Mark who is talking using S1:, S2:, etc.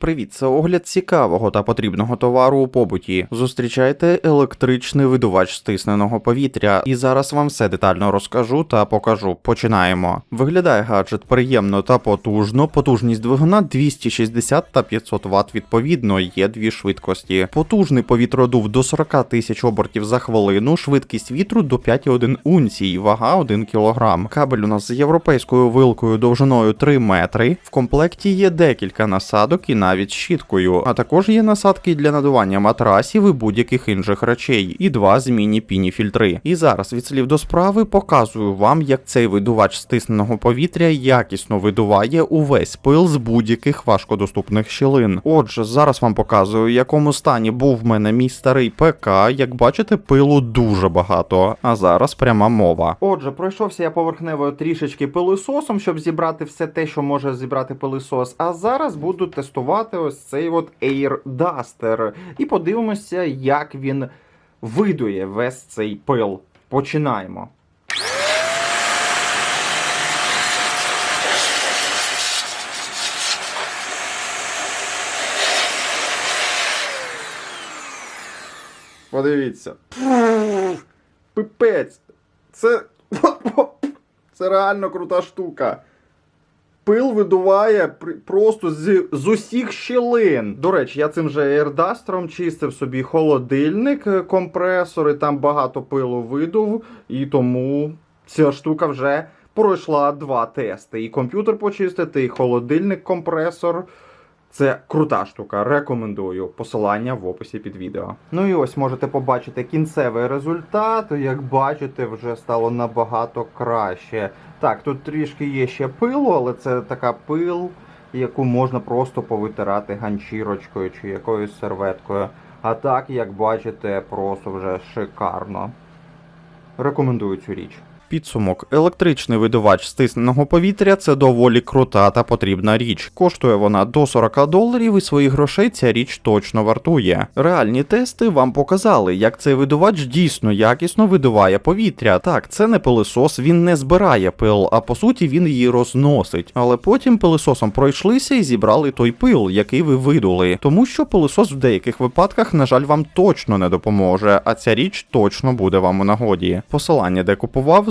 S1: Привіт, це огляд цікавого та потрібного товару у побуті. Зустрічайте електричний видувач стисненого повітря, і зараз вам все детально розкажу та покажу. Починаємо. Виглядає гаджет приємно та потужно. Потужність двигуна 260 та 500 Вт відповідно, є дві швидкості. Потужний повітродув до 40 тисяч обертів за хвилину, швидкість вітру до 5,1 унцій, вага 1 кг. Кабель у нас з європейською вилкою довжиною 3 метри. В комплекті є декілька насадок і навіть щіткою, а також є насадки для надування матрасів і будь-яких інших речей, і два змінні піні фільтри. І зараз від слів до справи показую вам, як цей видувач стисненого повітря якісно видуває увесь пил з будь-яких важкодоступних щілин. Отже, зараз вам показую, в якому стані був в мене мій старий ПК. Як бачите, пилу дуже багато. А зараз пряма мова. Отже, пройшовся я поверхневою трішечки пилисосом, щоб зібрати все те, що може зібрати пилисос. А зараз буду тестувати ось цей от Air Duster. І подивимося, як він видує весь цей пил. Починаємо. Подивіться. Пипець. Це. Це реально крута штука. Пил видуває просто з, з усіх щілин. До речі, я цим же ердастром чистив собі холодильник, е, і там багато пилу видув, і тому ця штука вже пройшла два тести. І комп'ютер почистити, і холодильник, компресор. Це крута штука, рекомендую. Посилання в описі під відео. Ну і ось можете побачити кінцевий результат. Як бачите, вже стало набагато краще. Так, тут трішки є ще пилу, але це така пил, яку можна просто повитирати ганчірочкою чи якоюсь серветкою. А так, як бачите, просто вже шикарно. Рекомендую цю річ. Підсумок: електричний видувач стисненого повітря це доволі крута та потрібна річ. Коштує вона до 40 доларів, і своїх грошей ця річ точно вартує. Реальні тести вам показали, як цей видувач дійсно якісно видуває повітря. Так, це не пилисос, він не збирає пил, а по суті він її розносить. Але потім пилисосом пройшлися і зібрали той пил, який ви видули. Тому що пилисос в деяких випадках, на жаль, вам точно не допоможе, а ця річ точно буде вам у нагоді. Посилання, де купував,